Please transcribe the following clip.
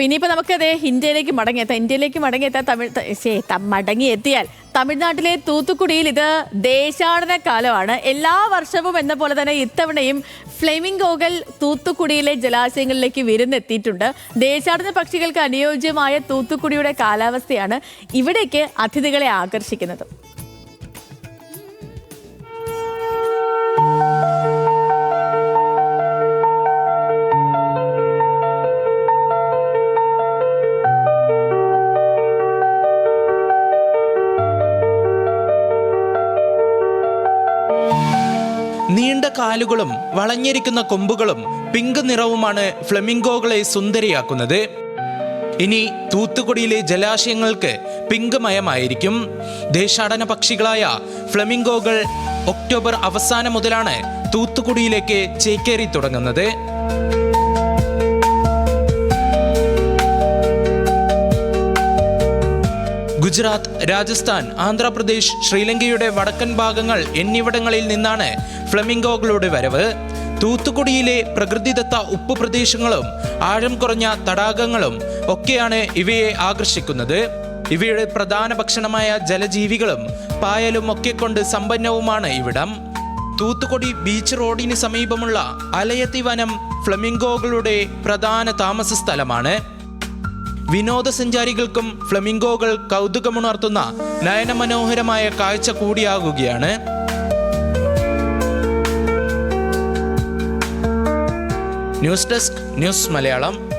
അപ്പൊ ഇനിയിപ്പോ നമുക്ക് അതേ ഇന്ത്യയിലേക്ക് മടങ്ങിയെത്താം. ഇന്ത്യയിലേക്ക് മടങ്ങിയെത്താൻ തമിഴ് മടങ്ങിയെത്തിയാൽ തമിഴ്നാട്ടിലെ തൂത്തുക്കുടിയിൽ ഇത് ദേശാടന കാലമാണ്. എല്ലാ വർഷവും എന്ന പോലെ തന്നെ ഇത്തവണയും ഫ്ലെമിംഗോകൾ തൂത്തുക്കുടിയിലെ ജലാശയങ്ങളിലേക്ക് വിരുന്നെത്തിയിട്ടുണ്ട്. ദേശാടന പക്ഷികൾക്ക് അനുയോജ്യമായ തൂത്തുക്കുടിയുടെ കാലാവസ്ഥയാണ് ഇവിടേക്ക് അതിഥികളെ ആകർഷിക്കുന്നത്. നീണ്ട കാലുകളും വളഞ്ഞിരിക്കുന്ന കൊമ്പുകളും പിങ്ക് നിറവുമാണ് ഫ്ലെമിംഗോകളെ സുന്ദരിയാക്കുന്നത്. ഇനി തൂത്തുക്കുടിയിലെ ജലാശയങ്ങൾക്ക് പിങ്ക് മയമായിരിക്കും. ദേശാടന പക്ഷികളായ ഫ്ലെമിംഗോകൾ ഒക്ടോബർ അവസാനം മുതലാണ് തൂത്തുക്കുടിയിലേക്ക് ചേക്കേറി തുടങ്ങുന്നത്. ഗുജറാത്ത് രാജസ്ഥാൻ ആന്ധ്രാപ്രദേശ് ശ്രീലങ്കയുടെ വടക്കൻ ഭാഗങ്ങൾ എന്നിവിടങ്ങളിൽ നിന്നാണ് ഫ്ലമിംഗോകളുടെ വരവ്. തൂത്തുക്കുടിയിലെ പ്രകൃതിദത്ത ഉപ്പ് പ്രദേശങ്ങളും ആഴം കുറഞ്ഞ തടാകങ്ങളും ഒക്കെയാണ് ഇവയെ ആകർഷിക്കുന്നത്. ഇവയുടെ പ്രധാന ഭക്ഷണമായ ജലജീവികളും പായലും ഒക്കെ കൊണ്ട് സമ്പന്നവുമാണ് ഇവിടം. തൂത്തുക്കുടി ബീച്ച് റോഡിന് സമീപമുള്ള അലയത്തി വനം ഫ്ലമിംഗോകളുടെ പ്രധാന താമസ സ്ഥലമാണ്. വിനോദസഞ്ചാരികൾക്കും ഫ്ലമിംഗോകൾ കൗതുകമുണർത്തുന്ന നയനമനോഹരമായ കാഴ്ച കൂടിയാകുകയാണ്. News desk news Malayalam.